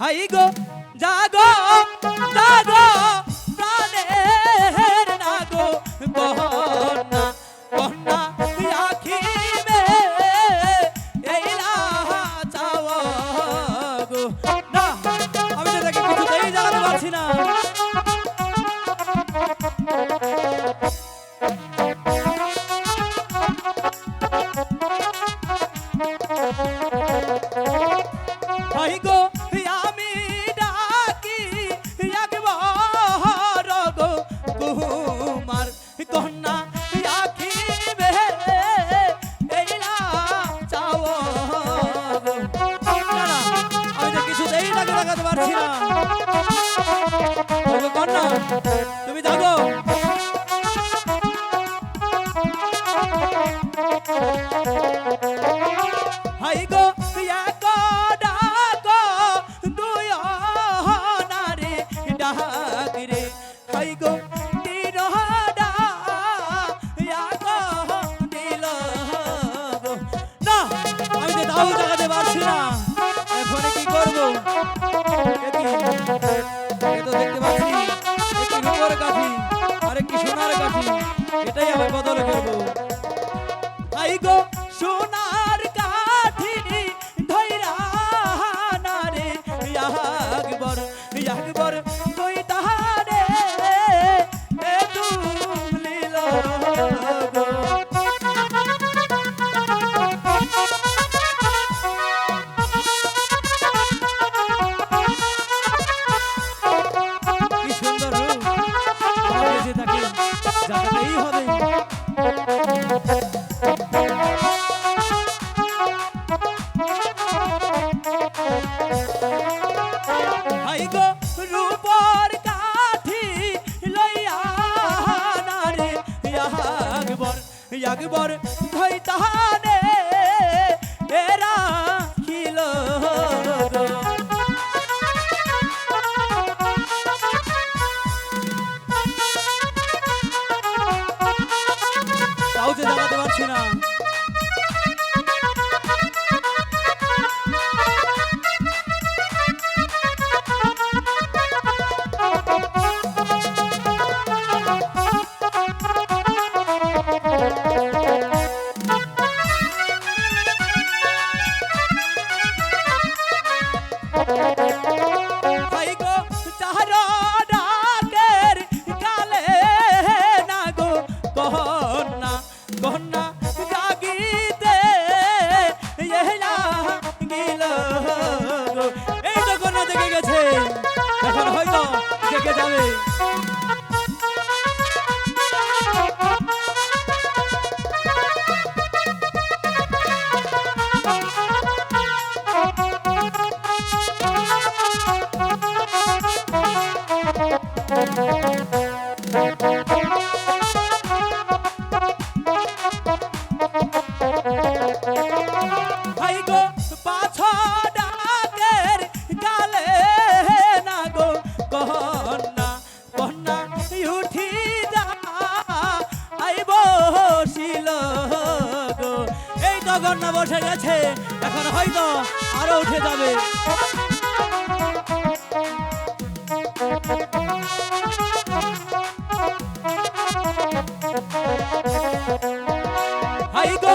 High গো, জাগো জাগো প্রাণের নাগো বহনা বহনা আখি মে এই না চাওয়া গো। না, আমি যেটাকে কিছুতেই জানাতে পারছি না। তাও দেখাতে পারছি না। এখন কি করব? দেখতে পাচ্ছি। একটি রূপর সোনার কাঠি এটাই আমার বদল আকবর ধৈ তাহানে তাও পারছি না। জগন্না বসে গেছে এখন হয়তো আরও উঠে যাবে। হাই গো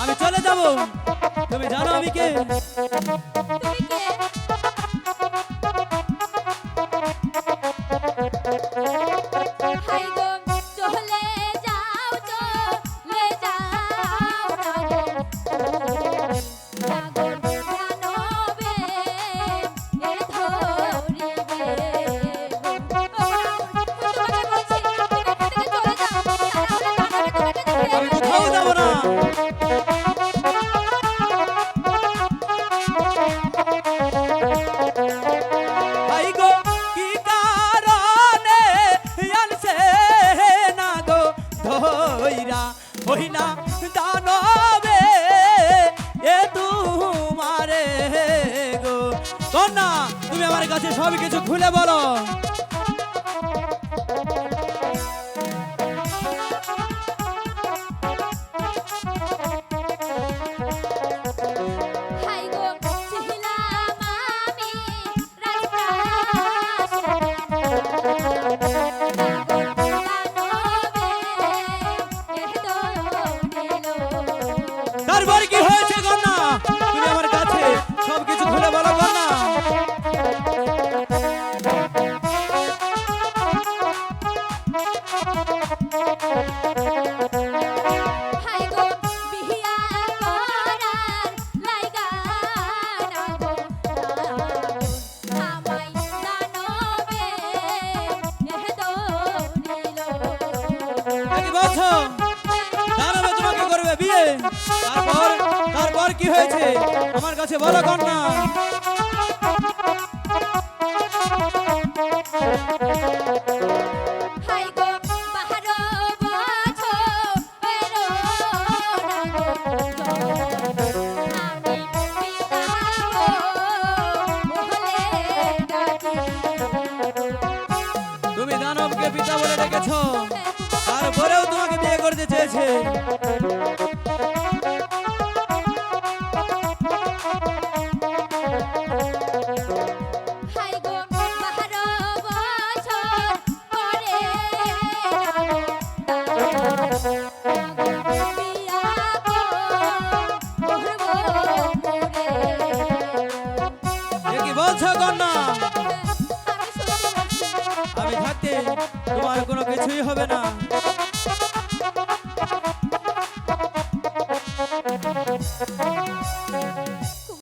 আমি চলে যাব। তুমি জানো আমি কে? হই না দানবে এ তোমারে গো। না তুমি আমার কাছে সব কিছু খুলে বলো। তারপর কি হয়েছে কন্যা? তুমি আমার কাছে সবকিছু খুলে বলো কন্যা। Come কি হয়েছে? আমার কাছে বলো কন্যা। কিছুই হবে না।